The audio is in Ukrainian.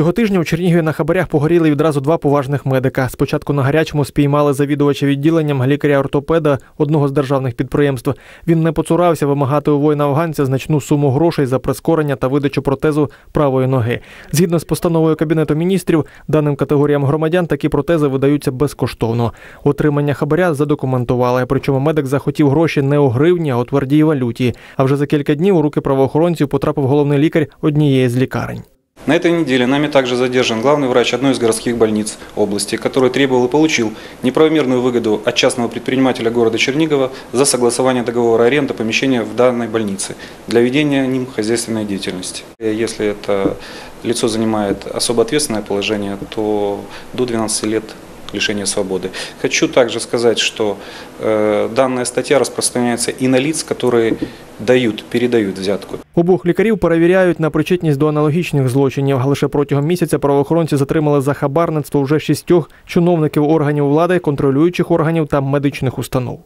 Цього тижня у Чернігові на хабарях погоріли відразу два поважних медика. Спочатку на гарячому спіймали завідувача відділенням лікаря-ортопеда одного з державних підприємств. Він не поцурався вимагати у воїна-афганця значну суму грошей за прискорення та видачу протезу правої ноги. Згідно з постановою Кабінету міністрів, даним категоріям громадян такі протези видаються безкоштовно. Отримання хабаря задокументували. Причому медик захотів гроші не у гривні, а у твердій валюті. А вже за кілька днів у руки правоохоронців потрапив головний лікар однієї з лікарень. На этой неделе нами также задержан главный врач одной из городских больниц области, который требовал и получил неправомерную выгоду от частного предпринимателя города Чернигова за согласование договора аренды помещения в данной больнице для ведения ним хозяйственной деятельности. Если это лицо занимает особо ответственное положение, то до 12 лет лишения свободы. Хочу также сказать, что э, данная статья распространяется и на лиц, которые дают, передают взятку. Обох лікарів перевіряють на причетність до аналогічних злочинів. Лише протягом місяця правоохоронці затримали за хабарництво вже шістьох чиновників органів влади, контролюючих органів та медичних установ.